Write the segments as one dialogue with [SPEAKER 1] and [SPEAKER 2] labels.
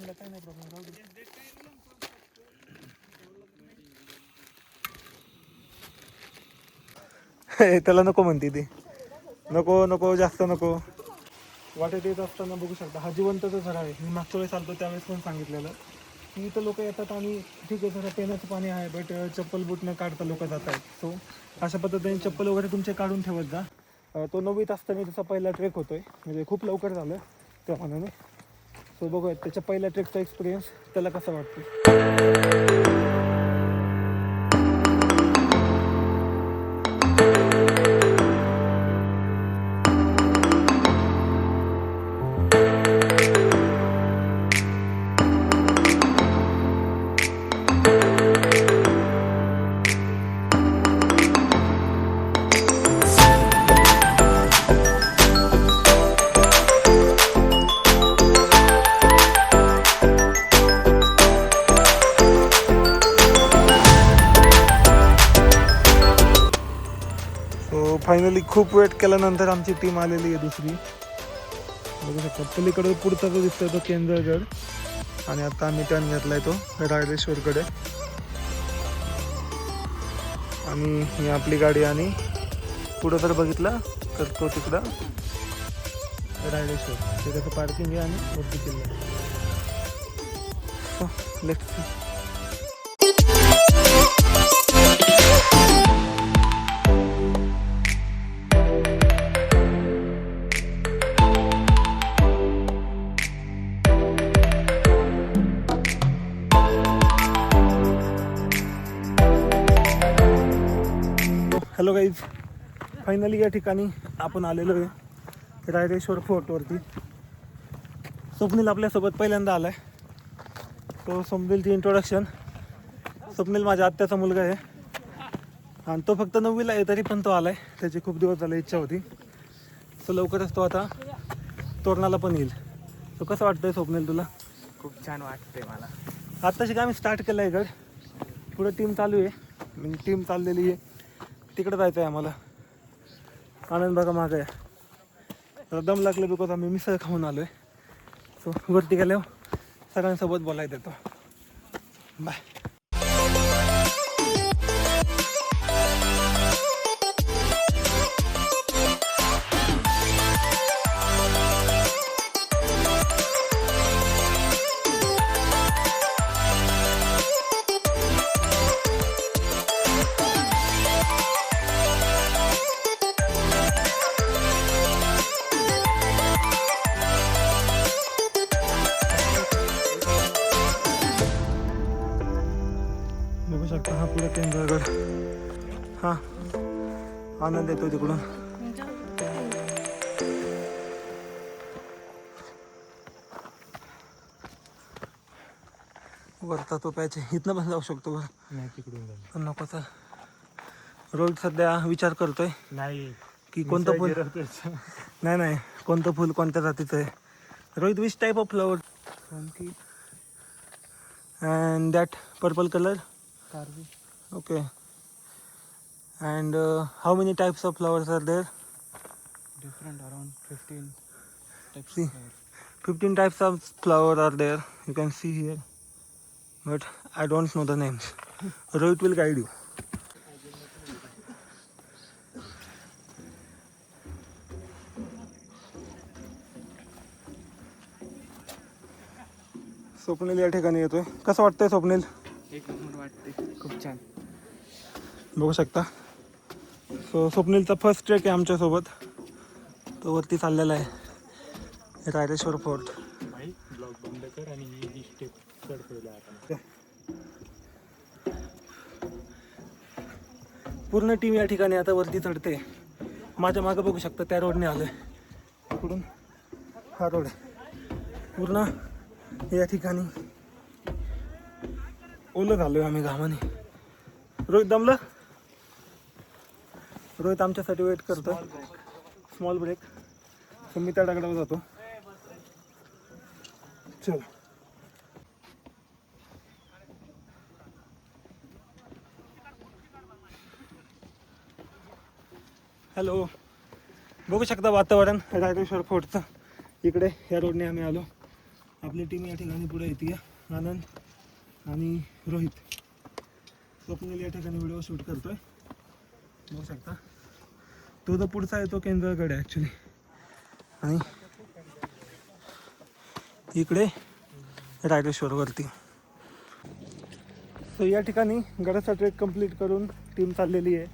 [SPEAKER 1] लोकेशनला काय नाही प्रॉब्लेम राहू दे हे, त्याला नको म्हणते ती नको नको जास्त नको वाटेत येत असताना बघू शकता हा जिवंतच झाड आहे मी मागच्या वेळेस आलतो त्यावेळेस पण सांगितलेलं की इथं लोक येतात आणि ठीक आहे जरा पेनाचं पाणी आहे बट चप्पल बुट न काढता लोक जात आहेत सो अशा पद्धतीने चप्पल वगैरे तुमचे काढून ठेवत जा तो नववीत असताना त्याचा पहिला ट्रेक होतोय म्हणजे खूप लवकर झालं त्या मनाने सो बघूया त्याच्या पहिल्या ट्रेकचा एक्सपिरियन्स त्याला कसा वाटतो फायनली खूप वेट केल्यानंतर आमची टीम आलेली आहे दुसरी. बघू शकता पलीकडे पुढचा जो दिसतोय तो केंद्रगड. आणि आता आम्ही टर्न घेतलाय तो रायरेश्वरकडे. आणि ही आपली गाडी आणि पुढं जर बघितलं तर तो तिकडं रायरेश्वर. ते पार्किंग आहे आणि वरती किल्ला लेफ्ट हॅलो गाईज फायनली या ठिकाणी आपण आलेलो आहे. रायरेश्वर फोर्टवरती स्वप्नील आपल्यासोबत पहिल्यांदा आलाय. तो स्वप्नीलची इंट्रोडक्शन स्वप्नील माझ्या आत्याचा मुलगा आहे. आणि तो फक्त नववीला आहे तरी पण तो आलाय. त्याची खूप दिवस झाले इच्छा होती. सो लवकरच तो आता तोरणाला पण येईल. तो कसं वाटतंय स्वप्नील तुला?
[SPEAKER 2] खूप छान वाटते मला.
[SPEAKER 1] आत्ताशी आम्ही स्टार्ट केलं आहे गड? पुढे टीम चालू आहे. टीम चाललेली आहे. तिकडे जायचं आहे आम्हाला. आनंद बघा मागं आहे. दम लागले बिकॉज आम्ही मिसळ खाऊन आलो आहे सो वरती गेल्यावर सगळ्यांसोबत बोलायला देतो. बाय आनंद येतो तिकडून. वरता तो प्याचे इथनं पण जाऊ शकतो
[SPEAKER 2] नाही तिकडून.
[SPEAKER 1] पण नको तर. रोहित सध्या विचार करतोय.
[SPEAKER 2] नाही.
[SPEAKER 1] की कोणतं फुल. नाही नाही. कोणतं फुल कोणत्या जातीचं आहे? Rohit which type of flower and that purple colour
[SPEAKER 2] karvi.
[SPEAKER 1] And uh, how many types of flowers are there?
[SPEAKER 2] Different around 15 types
[SPEAKER 1] See.
[SPEAKER 2] of flowers.
[SPEAKER 1] 15 types of flower are there. You can see here. But I don't know the names. Rohit will guide you. Swapnil या ठिकाणी येतोय कसं वाटतंय स्वप्नील
[SPEAKER 2] एक number वाटते खूप छान
[SPEAKER 1] बघू शकता सो स्वप्नीलचा फर्स्ट ट्रेक आहे आमच्यासोबत. तो वरती चाललेला आहे. रायरेश्वर फोर्ट. पूर्ण टीम या ठिकाणी आता वरती चढते. माझ्या मागं बघू शकता त्या रोडने आलं आहे इकडून हा रोड पूर्ण या ठिकाणी ओलं झालो आहे आम्ही घामाने. रोहित दमलं? रोहित आमच्यासाठी वेट करतो स्मॉल ब्रेक तर मी त्या दगडावर जातो. चल. हॅलो बघू शकता वातावरण रायरेश्वर फोर्टचं. इकडे ह्या रोडने आम्ही आलो. आपली टीम या ठिकाणी पुढे येते. आनंद आणि रोहित. स्वप्नील या ठिकाणी व्हिडिओ शूट करतोय. बघू शकता. तो जो पुढचा आहे तो ॲक्च्युली आणि इकडे रायरेश्वरवरती सो या ठिकाणी गडाचा ट्रेक कंप्लीट करून टीम चाललेली आहे.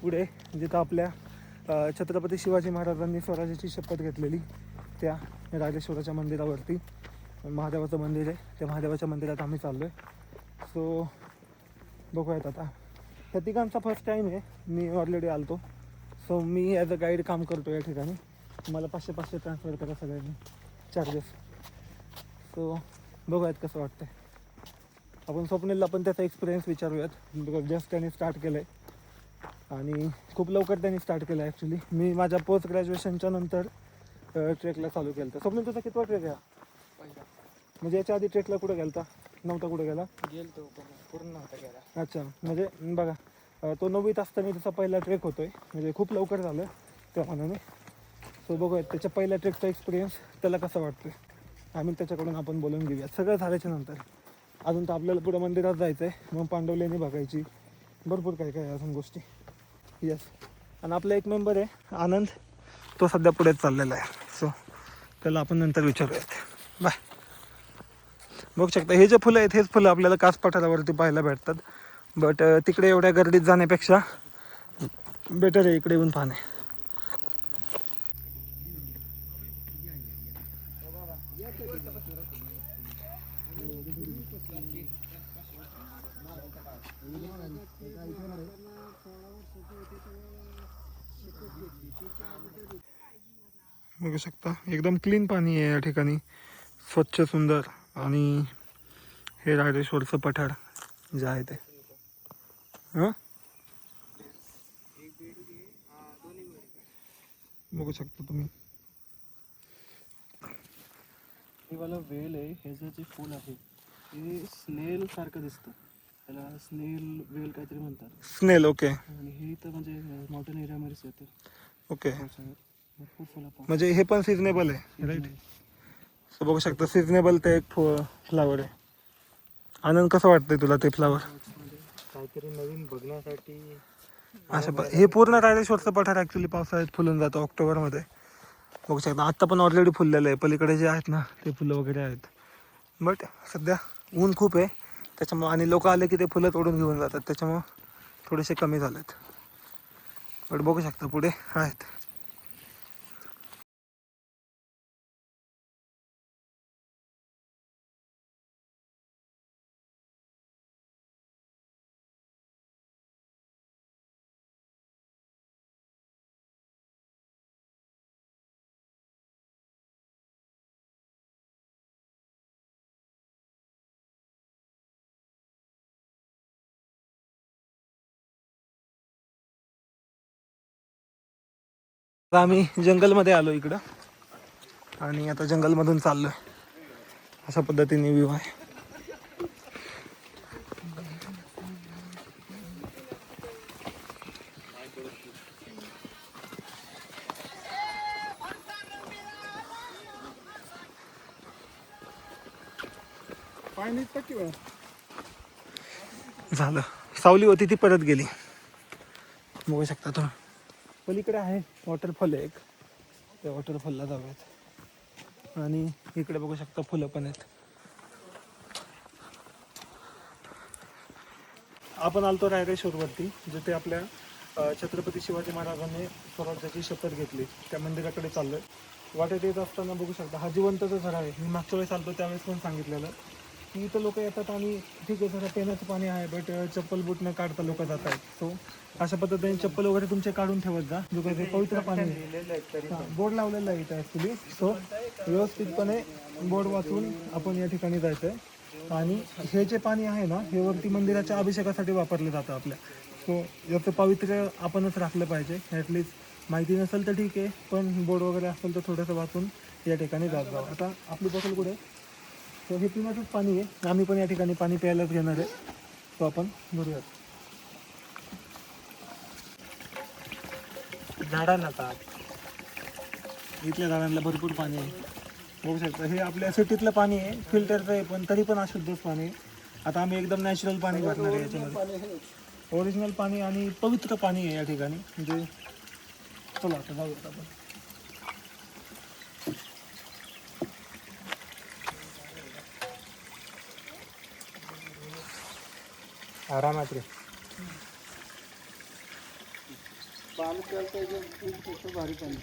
[SPEAKER 1] पुढे जिथं आपल्या छत्रपती शिवाजी महाराजांनी स्वराज्याची शपथ घेतलेली त्या राजेश्वराच्या मंदिरावरती. महादेवाचं मंदिर आहे. त्या महादेवाच्या मंदिरात आम्ही चाललो आहे सो बघूयात आता. त्या तिघांचा फर्स्ट टाईम आहे. मी ऑलरेडी आलतो. सो मी ॲज अ गाईड काम करतो या ठिकाणी. मला पाचशे पाचशे ट्रान्सफर करा सगळ्यांनी. चार्जेस सो बघूयात कसं वाटतंय. आपण स्वप्नीलला पण त्याचा एक्सपिरियन्स विचारूयात. बिकॉज जस्ट त्याने स्टार्ट केलं आहे आणि खूप लवकर त्यांनी स्टार्ट केलं ॲक्च्युली मी माझ्या पोस्ट ग्रॅज्युएशनच्या नंतर ट्रेकला चालू केलं होतं स्वप्नील तुझा कितवा ट्रेक आहे? म्हणजे याच्या आधी ट्रेकला कुठं गेलता? नव्हता कुठं गेला?
[SPEAKER 2] गेलतो पूर्ण नव्हता गेला.
[SPEAKER 1] अच्छा. म्हणजे बघा. तो नववीत असताना त्याचा पहिला ट्रेक होतोय. म्हणजे खूप लवकर झालं त्या मनाने. सो बघूया त्याच्या पहिल्या ट्रेकचा एक्सपिरियन्स त्याला कसा वाटतोय? आम्ही त्याच्याकडून आपण बोलून घेऊया सगळं झाल्याच्यानंतर. अजून तर आपल्याला पुढं मंदिरात जायचं आहे मग पांडवलेणी बघायची. भरपूर काही काय अजून गोष्टी. येस आणि आपला एक मेंबर आहे आनंद. तो सध्या पुढेच चाललेला आहे. सो त्याला आपण नंतर विचारूयात. बाय बघू शकता हे जे फुलं आहेत हेच फुलं आपल्याला कास पठारावरती पाहायला भेटतात. बट uh, तिकडे एवढ्या गर्दीत जाण्यापेक्षा बेटर आहे इकडे येऊन पाहणे. बघू शकता एकदम क्लीन पाणी आहे या ठिकाणी. स्वच्छ सुंदर आणि हे रायरेश्वरचं पठार जे आहे ते. हां? बघू शकता तुम्ही.
[SPEAKER 3] हे वाला वेल आहे ह्याचं जे फूल आहे हे स्नेल सारखं दिसतं. त्याला स्नेल वेल काहीतरी म्हणतात.
[SPEAKER 1] Snail okay.
[SPEAKER 3] आणि हे इथं म्हणजे माउंटेन एरियामध्येच येतं
[SPEAKER 1] ओके.
[SPEAKER 3] पावसाळ्यात भरपूर फुलं पाहू
[SPEAKER 1] म्हणजे हे पण सिजनेबल आहे. राईट सो बघू शकता सिजनेबल ते एक फ्लावर आहे. आनंद कसं वाटतंय तुला ते फ्लावर
[SPEAKER 2] काहीतरी नवीन बघण्यासाठी
[SPEAKER 1] असं प- हे पूर्ण रायरेश्वरचं पठार ॲक्च्युली पावसाळ्यात फुलून जातं ऑक्टोबरमध्ये. बघू शकता आत्ता पण ऑलरेडी फुललेलं आहे. पलीकडे जे आहेत ना ते फुलं वगैरे आहेत. बट सध्या ऊन खूप आहे. त्याच्यामुळं आणि लोक आले की ते फुलं तोडून घेऊन जातात. त्याच्यामुळं थोडेसे कमी झालेत. बट बघू शकता पुढे आहेत. आता आम्ही जंगलमध्ये आलो इकडं. आणि आता जंगलमधून चाललो अशा पद्धतीने व्ह्यू आहे. झालं. सावली होती ती परत गेली. बघू शकता तुम्ही. पलीकडे आहे वॉटरफॉल आहे एक. त्या वॉटरफॉलला जाऊयात. आणि इकडे बघू शकता फुलं पण आहेत. आपण आलतो रायरेश्वरवरती जिथे आपल्या छत्रपती शिवाजी महाराजांनी स्वराज्याची शपथ घेतली. त्या मंदिराकडे चाललोय. वाटेत येत असताना बघू शकता हा जिवंतच झरा आहे. मी मागच्या वेळेस आलतो त्यावेळेस पण सांगितलेलं. की इथं लोक येतात आणि ठीक आहे जरा पिण्याचं पाणी आहे बट चप्पल बूट न काढता लोक जात आहेत. सो अशा पद्धतीने चप्पल वगैरे तुमचे काढून ठेवत जा. जो काही ते पवित्र पाणी आहे. बोर्ड लावलेला आहे इथं ॲक्च्युली सो व्यवस्थितपणे बोर्ड वाचून आपण या ठिकाणी जायचं आहे आणि हे जे पाणी आहे ना हे वरती मंदिराच्या अभिषेकासाठी वापरलं जातं आपल्या. सो याचं पावित्र्य आपणच राखलं पाहिजे. ॲटलिस्ट माहिती नसेल तर ठीक आहे पण बोर्ड वगैरे असेल तर थोडंसं वाचून या ठिकाणी जात जावं आता आपली बसल कुठे? तर हे पिण्याचंच पाणी आहे. आम्ही पण या ठिकाणी पाणी प्यायलाच घेणार आहे. तो आपण भरूयात
[SPEAKER 2] झाडांना ताप.
[SPEAKER 1] इथल्या झाडांना भरपूर पाणी आहे. बघू शकता हे आपल्या सिटीतलं पाणी आहे फिल्टरचं आहे पण तरी पण अशुद्धच पाणी आहे. आता आम्ही एकदम नॅचरल पाणी भरणार आहे याच्यामध्ये. ओरिजिनल पाणी आणि पवित्र पाणी आहे या ठिकाणी. म्हणजे चला आता जाऊयात आपण.
[SPEAKER 2] आरामात रे
[SPEAKER 3] पाणी भारी पाणी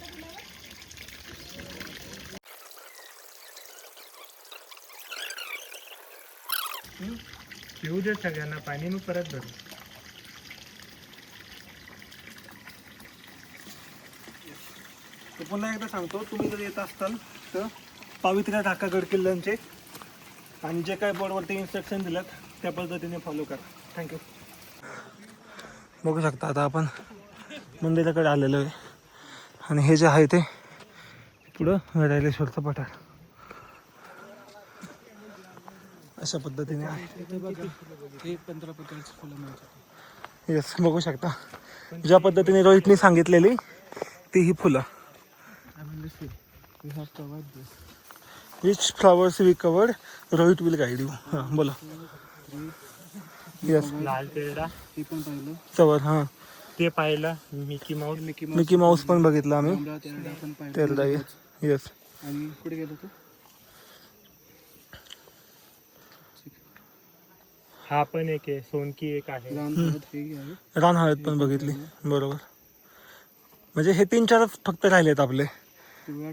[SPEAKER 2] पिऊ दे सगळ्यांना पाणी मग परत भरू.
[SPEAKER 1] पुन्हा एकदा सांगतो तुम्ही जर येत असाल तर पावित्र्य ढाका गड किल्ल्यांचे आणि जे काय बोर्डवरती इन्स्ट्रक्शन दिलेत त्या पद्धतीने फॉलो करा. थँक्यू बघू शकता आता आपण मंदिराकडे आलेलो आहे. आणि हे जे आहे ते पुढं रायलेश्वरचं पठार अशा पद्धतीने आहे. येस बघू शकता. ज्या पद्धतीने रोहितने सांगितलेली ती ही फुलं. Which flowers we covered Rohit will guide you हां बोला. येस
[SPEAKER 2] लाल
[SPEAKER 3] पण पाहिलं
[SPEAKER 1] चवर हां.
[SPEAKER 2] ते पाहिलं Mickey Mouse
[SPEAKER 3] Mickey
[SPEAKER 1] Mickey Mouse पण बघितला आम्ही.
[SPEAKER 3] तेरडा पण पाहिलं.
[SPEAKER 1] तेरडा येस
[SPEAKER 3] आणि कुठे गेलो तू?
[SPEAKER 2] हा पण एक आहे सोनकी एक आहे.
[SPEAKER 3] हे
[SPEAKER 1] रान हळद पण बघितली. बरोबर. म्हणजे हे तीन चारच फक्त राहिलेत आपले.
[SPEAKER 3] तेरडा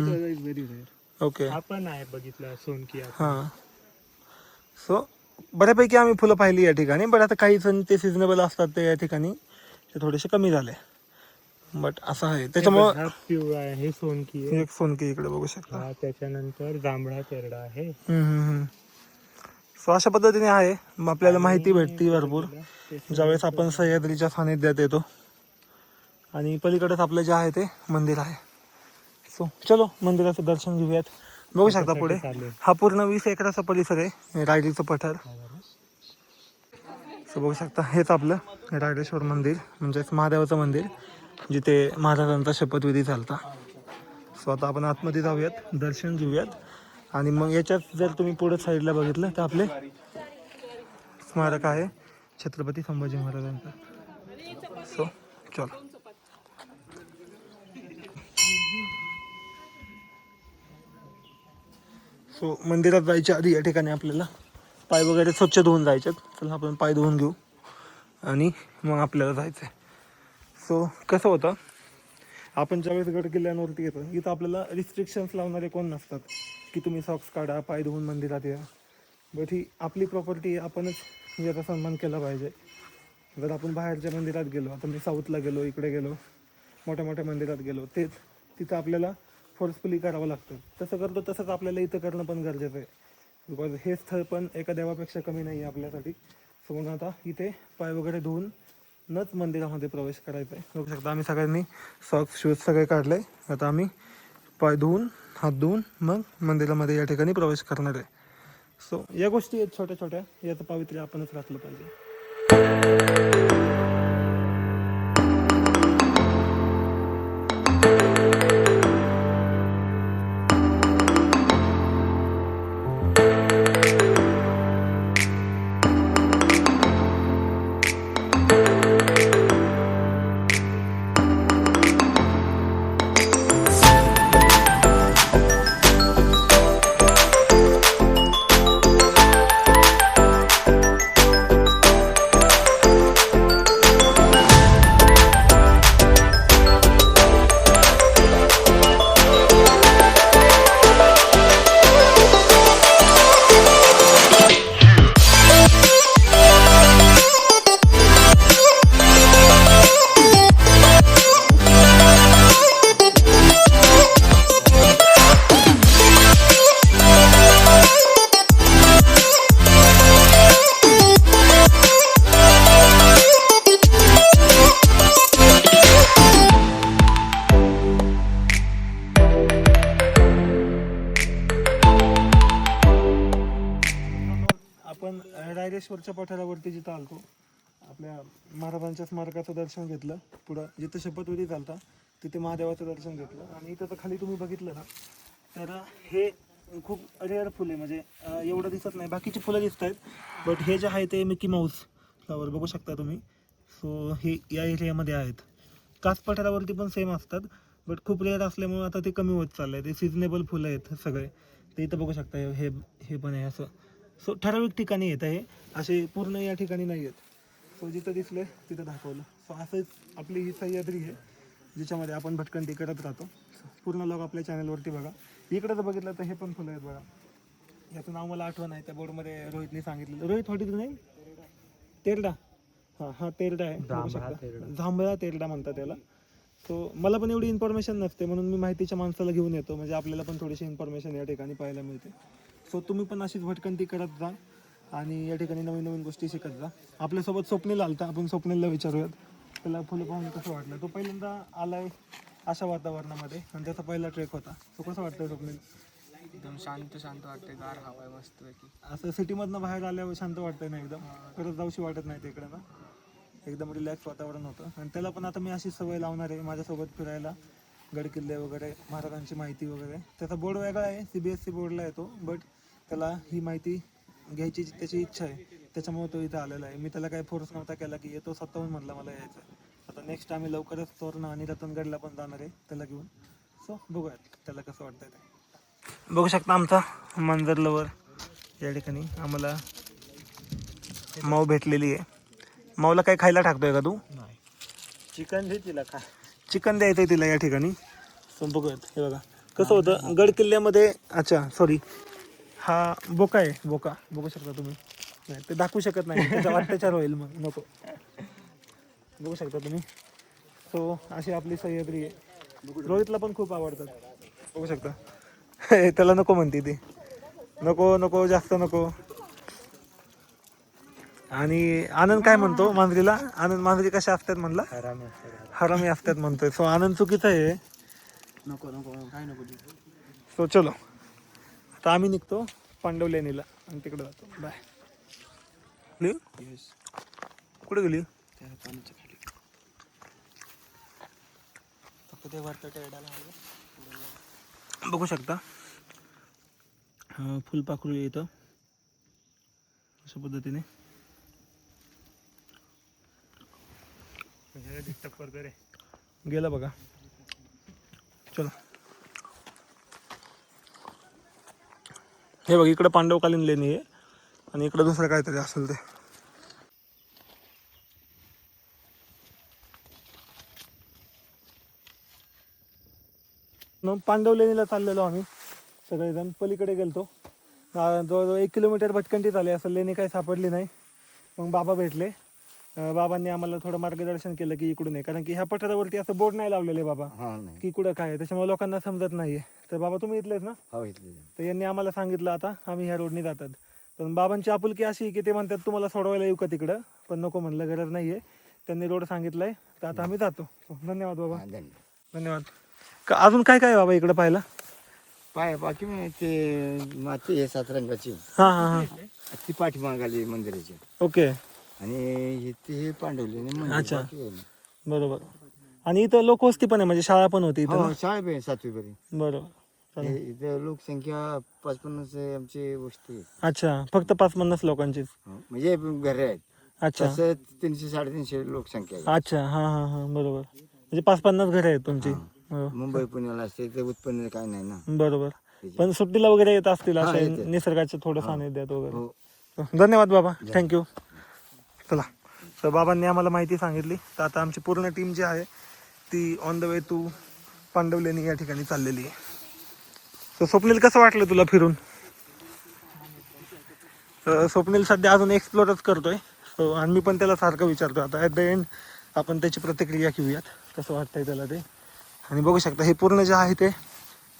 [SPEAKER 3] तेरडा
[SPEAKER 1] ओके
[SPEAKER 2] हा पण आहे बघितलं सोनकी.
[SPEAKER 1] हां. सो बऱ्यापैकी आम्ही फुलं पाहिली या ठिकाणी बट आता काही जण ते सिजनेबल असतात ते या ठिकाणी. ते थोडेसे कमी झाले. बट असं आहे. त्याच्यामुळं
[SPEAKER 2] हा पिवळा आहे सोनकी आहे.
[SPEAKER 1] एक सोनकी इकडे बघू शकता.
[SPEAKER 2] हा त्याच्यानंतर जांभळा पेरडा आहे.
[SPEAKER 1] सो अशा पद्धतीने आहे. मग आपल्याला माहिती भेटते भरपूर. ज्यावेळेस आपण सह्याद्रीच्या सानिध्यात येतो. आणि पलीकडेच आपलं जे आहे ते मंदिर आहे. सो चलो मंदिराचं दर्शन घेऊयात. बघू शकता पुढे. हा पूर्ण वीस एकराचा परिसर आहे रायडीचं पठार. सो बघू शकता हेच आपलं रायडेश्वर मंदिर म्हणजेच महादेवाचं मंदिर जिथे महाराजांचा शपथविधी झालता. सो आता आपण आतमध्ये जाऊयात दर्शन घेऊयात. आणि मग याच्यात जर तुम्ही पुढे साईडला बघितलं तर आपले स्मारक आहे छत्रपती संभाजी महाराजांचं. सो चलो. सो मंदिरात जायच्या आधी या ठिकाणी आपल्याला पाय वगैरे स्वच्छ धुवून जायचे चला आपण पाय धुवून घेऊ. आणि मग आपल्याला जायचं आहे सो कसं होतं? आपण ज्यावेळेस गड किल्ल्यांवरती येतो इथं आपल्याला रिस्ट्रिक्शन्स लावणारे कोण नसतात? की तुम्ही सॉक्स काढा पाय धुवून मंदिरात या. बट ही आपली प्रॉपर्टी आपणच याचा सन्मान केला पाहिजे. जर आपण बाहेरच्या मंदिरात गेलो आता मी साऊथला गेलो इकडे गेलो मोठ्या मोठ्या मंदिरात गेलो तेच तिथं आपल्याला फोर्सफुली करावं लागतं. तसं करतो तसंच आपल्याला इथं करणं पण गरजेचं आहे. बिकॉज हे स्थळ पण एका देवापेक्षा कमी नाही आहे आपल्यासाठी. सो म्हणून आता इथे पाय वगैरे धुवून नच मंदिरामध्ये प्रवेश करायचा आहे बघू शकता आम्ही सगळ्यांनी सॉक्स शूज सगळे काढले. आता आम्ही पाय धुवून हात धुवून मग मंदिरामध्ये या ठिकाणी प्रवेश करणार आहे. सो या गोष्टी आहेत छोट्या छोट्या याचं पावित्र्य आपणच राखलं पाहिजे. महाराजांच्या स्मारकाचं दर्शन घेतलं. पुढं जिथं शपथविधी चालता तिथे महादेवाचं दर्शन घेतलं. आणि इथं तर खाली तुम्ही बघितलं ना तर हे खूप रेअर फुल आहे. म्हणजे एवढं दिसत नाही. बाकीची फुलं दिसत आहेत. बट हे जे आहे ते मिकी माऊस फ्लावर बघू शकता तुम्ही. सो हे या एरियामध्ये आहेत. कास पठारावरती पण सेम असतात. बट खूप रेअर असल्यामुळे आता ते कमी होत चाललं आहे ते सिजनेबल फुलं आहेत सगळे. ते इथं बघू शकता हे हे पण आहे असं. सो ठराविक ठिकाणी येत आहे असे पूर्ण या ठिकाणी नाही आहेत. सो जिथं दिसले तिथं दाखवलं. सो असंच आपली ही सह्याद्री आहे जिच्यामध्ये आपण भटकंती करत राहतो. पूर्ण लोक आपल्या चॅनलवरती बघा. इकडे जर बघितलं तर हे पण फुलं आहेत बघा. याचं नाव मला आठवण आहे त्या बोर्डमध्ये रोहितने सांगितलं रोहित हॉटेल नाही? तेरडा. हां हा तेरडा आहे. जांभळा तेरडा. म्हणतात त्याला. सो मला पण एवढी इन्फॉर्मेशन नसते म्हणून मी माहितीच्या माणसाला घेऊन येतो. म्हणजे आपल्याला पण थोडीशी इन्फॉर्मेशन या ठिकाणी पाहायला मिळते. सो तुम्ही पण अशीच भटकंती करत जा. आणि या ठिकाणी नवीन नवीन गोष्टी शिकत जा. आपल्यासोबत स्वप्नील आलता आपण स्वप्नीलला विचारूयात. त्याला फुलं पाहून कसं वाटलं? तो पहिल्यांदा आलाय अशा वातावरणामध्ये आणि त्याचा पहिला ट्रेक होता. तो कसं वाटतं स्वप्नील?
[SPEAKER 3] एकदम शांत शांत वाटते गार हवा आहे मस्तपैकी
[SPEAKER 1] असं सिटीमधनं बाहेर आल्यावर शांत वाटतंय ना एकदम? परत जाऊशी वाटत नाही तिकडे ना. एकदम रिलॅक्स वातावरण होतं. आणि त्याला पण आता मी अशी सवय लावणार आहे माझ्यासोबत फिरायला. गडकिल्ले वगैरे महाराजांची माहिती वगैरे. त्याचा बोर्ड वेगळा आहे. सी बी एस सी बोर्डला येतो बट त्याला ही माहिती घ्यायची त्याची इच्छा आहे त्याच्यामुळे तो इथं आलेला आहे. मी त्याला काही फोर्स नव्हता केला की येतो स्वतःहून म्हटलं मला यायचं. आहे. आता नेक्स्ट आम्ही लवकरच तोरण आणि रतनगडला पण जाणार आहे त्याला घेऊन. सो बघूयात त्याला कसं वाटतंय ते. बघू शकता आमचा मांजर लवर या ठिकाणी आम्हाला माऊ भेटलेली आहे. माऊला काय खायला टाकतोय का तू? चिकन दे तिला खा. चिकन द्यायचंय तिला या ठिकाणी. सो बघूयात हे बघा. कसं होतं गड किल्ल्यामध्ये अच्छा सॉरी हा बोका आहे बोका. बघू शकता तुम्ही. नाही ते दाखवू शकत नाही. त्याचा अत्याचार होईल मग. नको. बघू शकता तुम्ही. सो अशी आपली सह्याद्री आहे. रोहितला पण खूप आवडतात. बघू शकता. त्याला नको म्हणते ती. नको नको जास्त नको. आणि आनंद काय म्हणतो मांजरीला? आनंद मांजरी कशा असतात म्हणला? हरामी असतात. म्हणतोय. सो आनंद चुकीचा आहे.
[SPEAKER 3] नको नको काय नको
[SPEAKER 1] सो चलो. आता आम्ही निघतो पांडव लेणीला आणि तिकडे जातो. बाय कुठे गेली?
[SPEAKER 3] पाण्याच्या खाली. फक्त ते
[SPEAKER 1] बघू शकता. फुलपाखरू येतं. अशा पद्धतीने. गेला बघा. चलो. हे बघ इकडं पांडवकालीन लेणी आहे. आणि इकडं दुसरं काहीतरी असेल ते. मग पांडव लेणीला चाललेलो आम्ही सगळेजण. पलीकडे गेलतो. जवळजवळ एक किलोमीटर भटकंटीत आले असं लेणी काही सापडली नाही. मग बाबा भेटले. बाबांनी आम्हाला थोडं मार्गदर्शन केलं की इकडून आहे कारण की ह्या पठारावरती असं बोर्ड नाही लावलेले बाबा.
[SPEAKER 4] हा नाही.
[SPEAKER 1] की कुठं काय आहे. त्याच्यामुळे लोकांना समजत नाहीये. तर बाबा तुम्ही इथलेच ना?
[SPEAKER 4] हो इथले.
[SPEAKER 1] तर यांनी आम्हाला सांगितलं आता आम्ही ह्या रोडने जातात. पण बाबांची आपुलकी अशी आहे की ते म्हणतात तुम्हाला सोडवायला येऊ का तिकडं? पण नको म्हणलं गरज नाहीये. त्यांनी रोड सांगितलाय. तर आता आम्ही जातो. धन्यवाद बाबा.
[SPEAKER 4] धन्यवाद.
[SPEAKER 1] धन्यवाद. का अजून काय काय आहे बाबा इकडं पाहायला?
[SPEAKER 4] पाय बाकी मग ते माती आहे सात रंगाची
[SPEAKER 1] हां हां हां.
[SPEAKER 4] ती पाठीमागाली मंदिराची.
[SPEAKER 1] ओके.
[SPEAKER 4] आणि ते हे पांडवले
[SPEAKER 1] अच्छा. बरोबर. आणि इथं लोकवस्ती पण आहे म्हणजे शाळा पण होती इथं
[SPEAKER 4] हो? शाळा आहे सातवी पर्यंत
[SPEAKER 1] बरोबर
[SPEAKER 4] इथं लोकसंख्या पाच पन्नास आमची वस्ती आहे.
[SPEAKER 1] अच्छा फक्त पाच पन्नास लोकांचीच?
[SPEAKER 4] हो, म्हणजे घरे आहेत.
[SPEAKER 1] अच्छा.
[SPEAKER 4] तीनशे साडेतीनशे लोकसंख्या आहे.
[SPEAKER 1] अच्छा हां हां हां बरोबर. म्हणजे पाच पन्नास घरं आहेत तुमची? हो.
[SPEAKER 4] मुंबई पुण्याला असते ते उत्पन्न काय नाही ना.
[SPEAKER 1] बरोबर. पण सुट्टीला वगैरे येत असतील
[SPEAKER 4] हा,
[SPEAKER 1] असे
[SPEAKER 4] येते.
[SPEAKER 1] निसर्गाचे थोडं सानिध्यात वगैरे.
[SPEAKER 4] हो.
[SPEAKER 1] धन्यवाद बाबा. थँक्यू चला. तर बाबांनी आम्हाला माहिती सांगितली. तर आता आमची पूर्ण टीम जी आहे ती on the way to Pandavleni या ठिकाणी चाललेली आहे. तर स्वप्नील कसं वाटलं तुला फिरून? तर स्वप्नील सध्या अजून एक्सप्लोरच करतोय. सो आणि मी पण त्याला सारखं विचारतो आता ॲट द एंड आपण त्याची प्रतिक्रिया घेऊयात. कसं वाटतंय त्याला ते? आणि बघू शकता हे पूर्ण जे आहे ते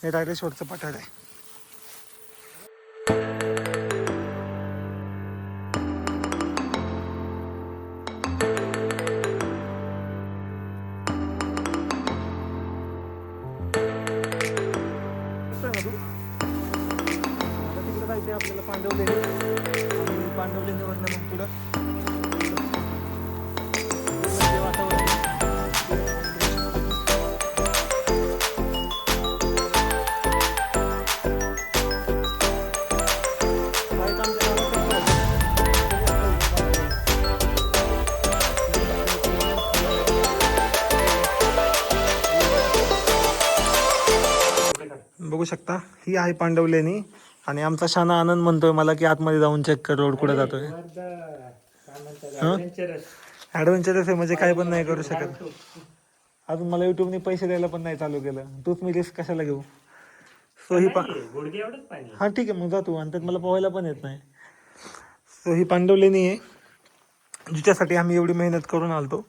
[SPEAKER 1] हे रायरेश्वरचं पठार आहे. शकता. ही आहे पांडवलेनी आणि आमचा शाना आनंद म्हणतोय मला की आतमध्ये जाऊन चेक कर रोड कुठे जातोय. ऍडव्हेंचरस आहे म्हणजे काय पण नाही करू शकत. अजून मला युट्यूबने पैसे द्यायला पण नाही चालू केलं. तूच मी रिस्क कशाला घेऊ? सो ही पा हा ठीक आहे मग जातो. आणि त्यात मला पोहायला पण येत नाही. सो ही पांडवलेनी आहे जिच्यासाठी आम्ही एवढी मेहनत करून आलतो.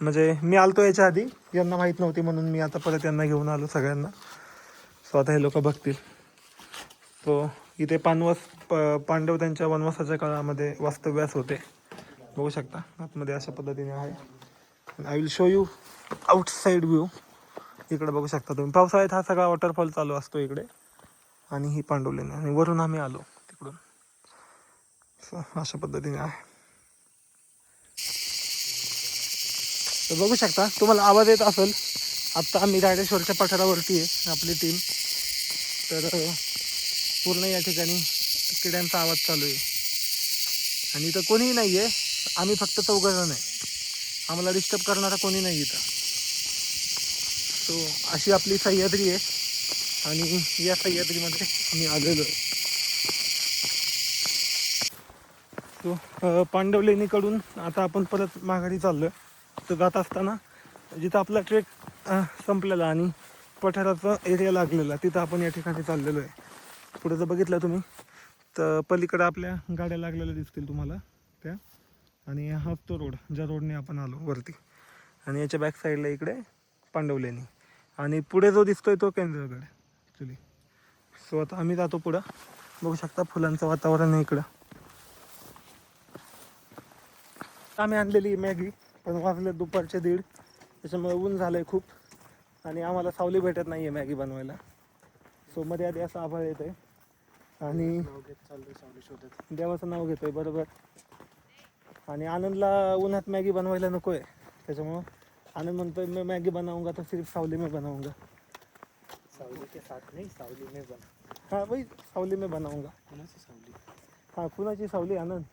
[SPEAKER 1] म्हणजे मी आलतो याच्या आधी. यांना माहीत नव्हती म्हणून मी आता परत यांना घेऊन आलो सगळ्यांना. सो आता हे लोक बघतील. सो इथे पानवस प- पांडव त्यांच्या वनवासाच्या काळामध्ये वास्तव्यास होते. बघू शकता आतमध्ये अशा पद्धतीने आहे. I will show you outside view इकडे बघू शकता तुम्ही. पावसाळ्यात हा सगळा वॉटरफॉल चालू असतो इकडे. आणि ही पांडवलेने आणि वरून आम्ही आलो तिकडून. सो अशा पद्धतीने आहे. तर बघू शकता तुम्हाला आवाज येत असेल. आत्ता आम्ही रायडेश्वरच्या पठारावरती आहे. आपली टीम तर पूर्ण या ठिकाणी किड्यांचा आवाज चालू आहे. आणि इथं कोणीही नाही आहे. आम्ही फक्त चौघजण आहे. आम्हाला डिस्टर्ब करणारा कोणी नाही इथं. सो अशी आपली सह्याद्री आहे. आणि या सह्याद्रीमध्ये आम्ही आलेलो आहे. सो पांडवलेणीकडून आता आपण परत माघारी चाललो आहे तर जात असताना जिथं आपला ट्रेक संपलेला आणि पठाराचा एरिया लागलेला तिथं आपण या ठिकाणी चाललेलो आहे. पुढे जर बघितलं तुम्ही तर पलीकडं आपल्या गाड्या लागलेल्या दिसतील तुम्हाला त्या. आणि हाच तो रोड ज्या रोडने आपण आलो वरती. आणि याच्या बॅक साईडला इकडे पांडवलेणी. आणि पुढे जो दिसतोय तो केंद्रगड ॲक्च्युली सो आता आम्ही जातो पुढं. बघू शकता फुलांचं वातावरण आहे इकडं. आम्ही आणलेली मॅगी पण वाजले दुपारचे दीड. त्याच्यामुळे ऊन झालं आहे खूप. आणि आम्हाला सावली भेटत नाही आहे मॅगी बनवायला. सो मध्ये आधी असं आभाळ येत आहे आणि
[SPEAKER 3] नाव घेत
[SPEAKER 1] देवाचं नाव घेतोय बरोबर. आणि आनंदला उन्हात मॅगी बनवायला नको आहे त्याच्यामुळं आनंद म्हणतोय मी मॅगी बनाऊंगा तर सिर्फ सावली में बनाऊंगा
[SPEAKER 2] सावली के साथ नाही सावली में बन
[SPEAKER 1] हाँ वही सावली में बनाऊंगा
[SPEAKER 3] कोणाची सावली?
[SPEAKER 1] हा कुणाची सावली? आनंद.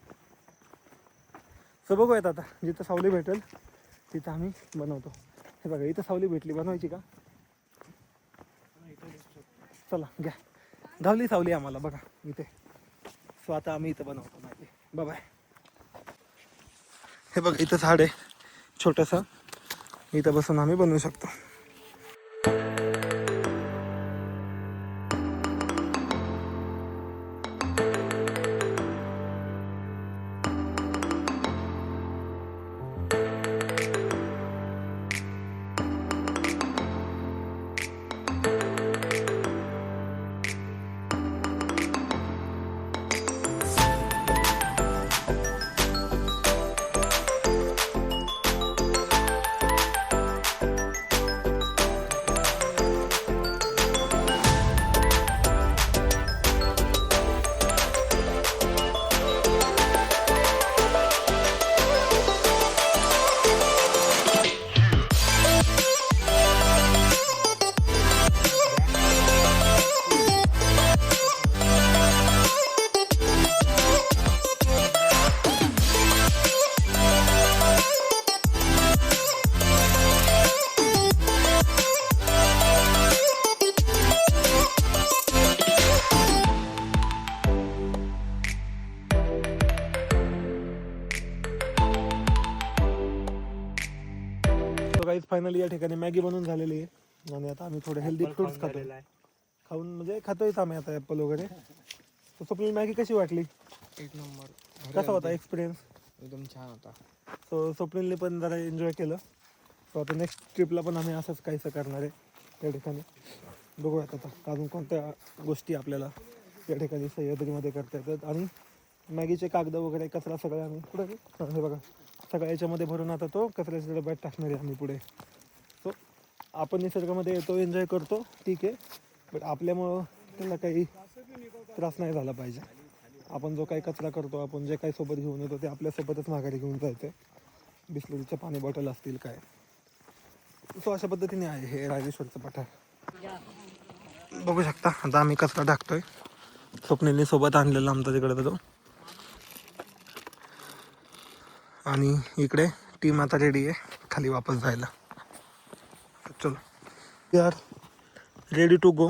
[SPEAKER 1] सो बघूयात आता जिथं सावली भेटेल तिथं आम्ही बनवतो. हे बघा इथं सावली भेटली बनवायची का? चला घ्या. धावली सावली आम्हाला बघा इथे. सो आता आम्ही इथं बनवतो माहिती बाय. हे बघा इथं झाड आहे छोटंसं. इथं बसून आम्ही बनवू शकतो. फायनली या ठिकाणी मॅगी बनवून झालेली आहे. आणि आता आम्ही थोडे हेल्दी फ्रुट्स खातो खाऊन म्हणजे खातोयच आम्ही आता ॲपल वगैरे. तर स्वप्नील मॅगी कशी वाटली?
[SPEAKER 4] एक नंबर.
[SPEAKER 1] कसा होता एक्सपिरियन्स
[SPEAKER 4] एकदम छान होता.
[SPEAKER 1] सो स्वप्नीलने पण जरा एन्जॉय केलं. सो आता नेक्स्ट ट्रिपला पण आम्ही असंच काहीसं करणार आहे त्या ठिकाणी. बघूयात आता अजून कोणत्या गोष्टी आपल्याला या ठिकाणी सह्याद्रीमध्ये करता येतात. आणि मॅगीचे कागद वगैरे कचरा सगळं आम्ही पुढे हां, हे बघा. सगळ्या याच्यामध्ये भरून आता तो कचऱ्याच्या डब्यात टाकणार आहे आम्ही पुढे. सो आपण निसर्गामध्ये येतो एन्जॉय करतो ठीक आहे. बट आपल्यामुळं त्याला काही त्रास नाही झाला पाहिजे. आपण जो काही कचरा करतो आपण जे काही सोबत घेऊन येतो ते आपल्यासोबतच माघारी घेऊन जायचं बिस्लरीच्या पाणी बॉटल असतील काय. सो अशा पद्धतीने आहे हे राजेश्वरचं पठार. बघू शकता आता आम्ही कचरा टाकतोय. स्वप्नेने सोबत आणलेला आमचा तिकडे तो. आणि इकडे टीम आता रेडी आहे खाली वापस जायला. चलो. We are ready to go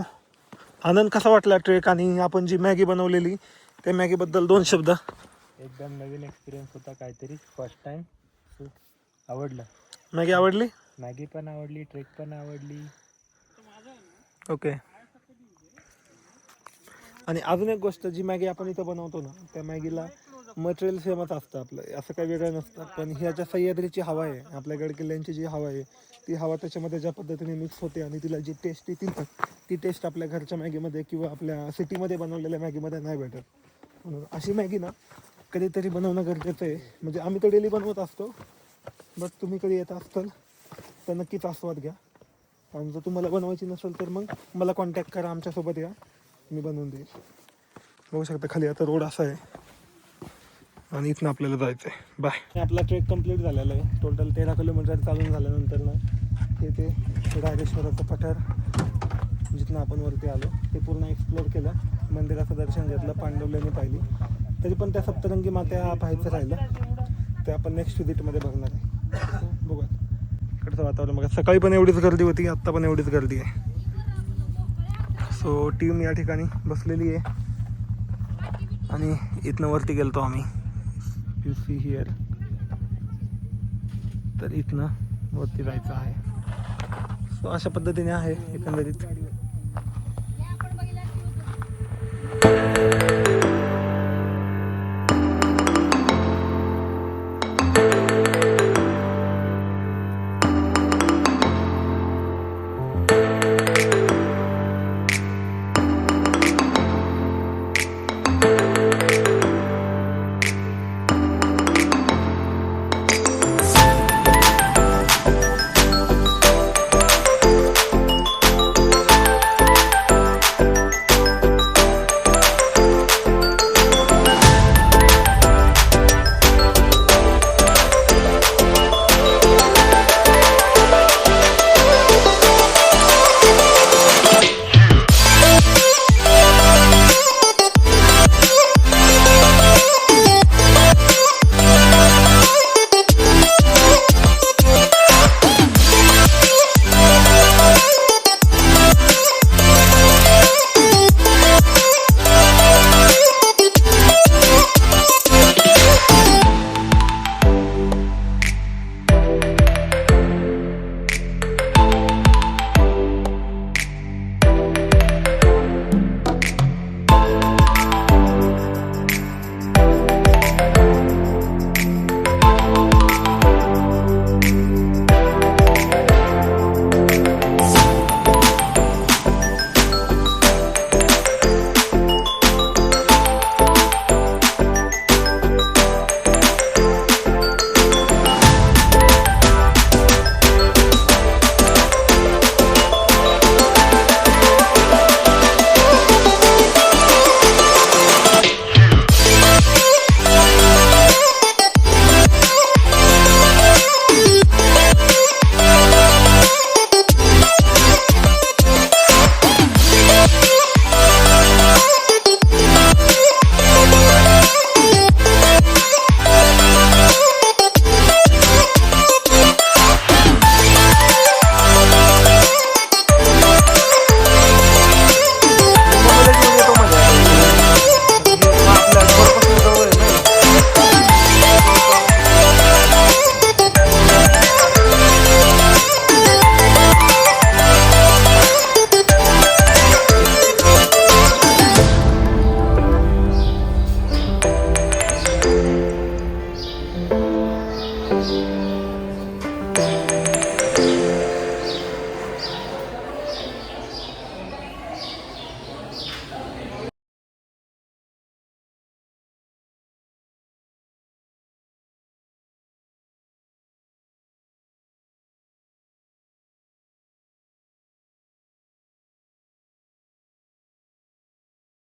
[SPEAKER 1] आनंद कसा वाटला ट्रेक आणि आपण जी मॅगी बनवलेली त्या मॅगीबद्दल दोन शब्द?
[SPEAKER 2] एकदम नवीन एक्सपिरियन्स होता काहीतरी फर्स्ट टाइम आवडलं.
[SPEAKER 1] मॅगी आवडली?
[SPEAKER 2] मॅगी पण आवडली ट्रेक पण आवडली.
[SPEAKER 1] ओके आणि अजून एक गोष्ट जी मॅगी आपण इथं बनवतो ना त्या मॅगीला मटेरियल सेमच असतं आपलं. असं काही वेगळं नसतं. पण ह्याच्या सह्याद्रीची हवा आहे. आपल्या गडकिल्ल्यांची जी हवा आहे ती हवा त्याच्यामध्ये ज्या पद्धतीने मिक्स होते आणि तिला जी टेस्ट येतील ना ती टेस्ट आपल्या घरच्या मॅगीमध्ये किंवा आपल्या सिटीमध्ये बनवलेल्या मॅगीमध्ये नाही भेटत. म्हणून अशी मॅगी ना कधीतरी बनवणं गरजेचं आहे. म्हणजे आम्ही तर डेली बनवत असतो बट तुम्ही कधी येत असाल तर नक्कीच आस्वाद घ्या. आणि जर तुम्हाला बनवायची नसेल तर मग मला कॉन्टॅक्ट करा आमच्यासोबत या. मी बनवून देईल. बघू शकता खाली आता रोड असा आहे. आणि इथनं आपल्याला जायचं आहे बाय आपला ट्रेक कंप्लीट झालेला आहे. टोटल तेरा किलोमीटर चालून झाल्यानंतर ना तिथे ते राजेश्वराचं पठार जिथनं आपण वरती आलो ते पूर्ण एक्सप्लोअर केलं. मंदिराचं दर्शन घेतलं पांडवल्याने पाहिली. तरी पण त्या सप्तरंगी मात्या पाहायचं राहिलं. ते आपण नेक्स्ट व्हिजिटमध्ये बघणार आहे. बघा बघूया. इकडचं वातावरण बघा. सकाळी पण एवढीच गर्दी होती आत्ता पण एवढीच गर्दी आहे. सो टीम या ठिकाणी बसलेली आहे. आणि इथनं वरती गेलतो आम्ही. यू सी हिअर तर इथनं वरती जायचं आहे. सो अशा पद्धतीने आहे एकंदरीत.